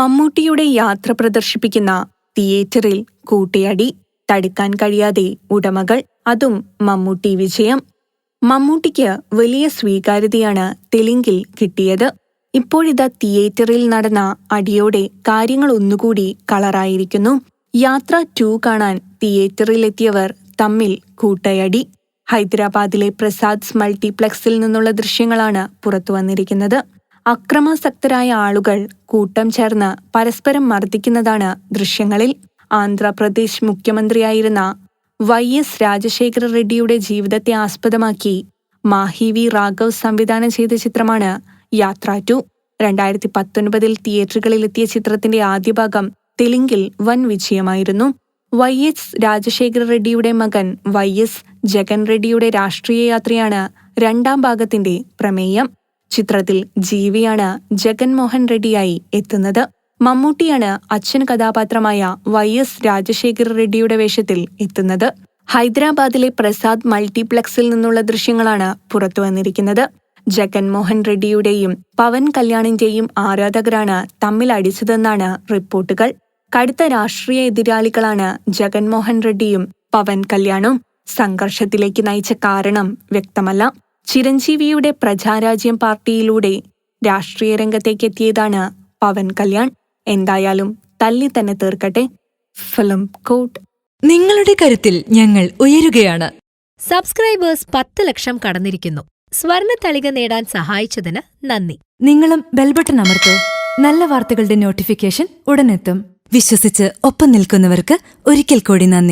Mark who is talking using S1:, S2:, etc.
S1: മമ്മൂട്ടിയുടെ യാത്ര പ്രദർശിപ്പിക്കുന്ന തിയേറ്ററിൽ കൂട്ടിയടി. തടുക്കാൻ കഴിയാതെ ഉടമകൾ അതും മമ്മൂട്ടി വിജയം. മമ്മൂട്ടിക്ക് വലിയ സ്വീകാര്യതയാണ് തെലുങ്കിൽ കിട്ടിയത്. ഇപ്പോഴിതാ തിയേറ്ററിൽ നടന്ന അടിയോടെ കാര്യങ്ങൾ ഒന്നുകൂടി കളറായിരിക്കുന്നു. യാത്ര ടു കാണാൻ തിയേറ്ററിലെത്തിയവർ തമ്മിൽ കൂട്ടയടി. ഹൈദരാബാദിലെ പ്രസാദ്സ് മൾട്ടിപ്ലക്സിൽ നിന്നുള്ള ദൃശ്യങ്ങളാണ് പുറത്തു വന്നിരിക്കുന്നത്. അക്രമാസക്തരായ ആളുകൾ കൂട്ടം ചേർന്ന് പരസ്പരം മർദ്ദിക്കുന്നതാണ് ദൃശ്യങ്ങളിൽ. ആന്ധ്രാപ്രദേശ് മുഖ്യമന്ത്രിയായിരുന്ന വൈ എസ് രാജശേഖര റെഡ്ഡിയുടെ ജീവിതത്തെ ആസ്പദമാക്കി മാഹി വി രാഘവ് സംവിധാനം ചെയ്ത ചിത്രമാണ് യാത്ര ടു. രണ്ടായിരത്തി പത്തൊൻപതിൽ തിയേറ്ററുകളിലെത്തിയ ചിത്രത്തിന്റെ ആദ്യ ഭാഗം തെലുങ്കിൽ വൻ വിജയമായിരുന്നു. വൈ എസ് രാജശേഖര റെഡ്ഡിയുടെ മകൻ വൈ എസ് ജഗൻ റെഡ്ഡിയുടെ രാഷ്ട്രീയ യാത്രയാണ് രണ്ടാം ഭാഗത്തിന്റെ പ്രമേയം. ചിത്രത്തിൽ ജീവിയാണ് ജഗൻമോഹൻ റെഡ്ഡിയായി എത്തുന്നത്. മമ്മൂട്ടിയാണ് അച്ഛൻ കഥാപാത്രമായ വൈ എസ് രാജശേഖര റെഡ്ഡിയുടെ വേഷത്തിൽ എത്തുന്നത്. ഹൈദരാബാദിലെ പ്രസാദ് മൾട്ടിപ്ലക്സിൽ നിന്നുള്ള ദൃശ്യങ്ങളാണ് പുറത്തു വന്നിരിക്കുന്നത്. ജഗൻമോഹൻ റെഡ്ഡിയുടെയും പവൻ കല്യാണിന്റെയും ആരാധകരാണ് തമ്മിൽ അടിച്ചതെന്നാണ് റിപ്പോർട്ടുകൾ. കടുത്ത രാഷ്ട്രീയ എതിരാളികളാണ് ജഗൻമോഹൻ റെഡ്ഡിയും പവൻ കല്യാണും. സംഘർഷത്തിലേക്ക് നയിച്ച കാരണം വ്യക്തമല്ല. ചിരഞ്ജീവിയുടെ പ്രജാരാജ്യം പാർട്ടിയിലൂടെ രാഷ്ട്രീയ രംഗത്തേക്ക് എത്തിയതാണ് പവൻ കല്യാൺ. എന്തായാലും തല്ലി തന്നെ തീർക്കട്ടെ. ഫിലിം കോട്ട്.
S2: നിങ്ങളുടെ കരുത്തിൽ ഞങ്ങൾ ഉയരുകയാണ്.
S3: സബ്സ്ക്രൈബേഴ്സ് പത്ത് ലക്ഷം കടന്നിരിക്കുന്നു. സ്വർണ തളിക നേടാൻ സഹായിച്ചതിന് നന്ദി.
S4: നിങ്ങളും ബെൽബട്ടൺ അമർത്തോ. നല്ല വാർത്തകളുടെ നോട്ടിഫിക്കേഷൻ ഉടനെത്തും.
S2: വിശ്വസിച്ച് ഒപ്പം നിൽക്കുന്നവർക്ക് ഒരിക്കൽ കൂടി നന്ദി.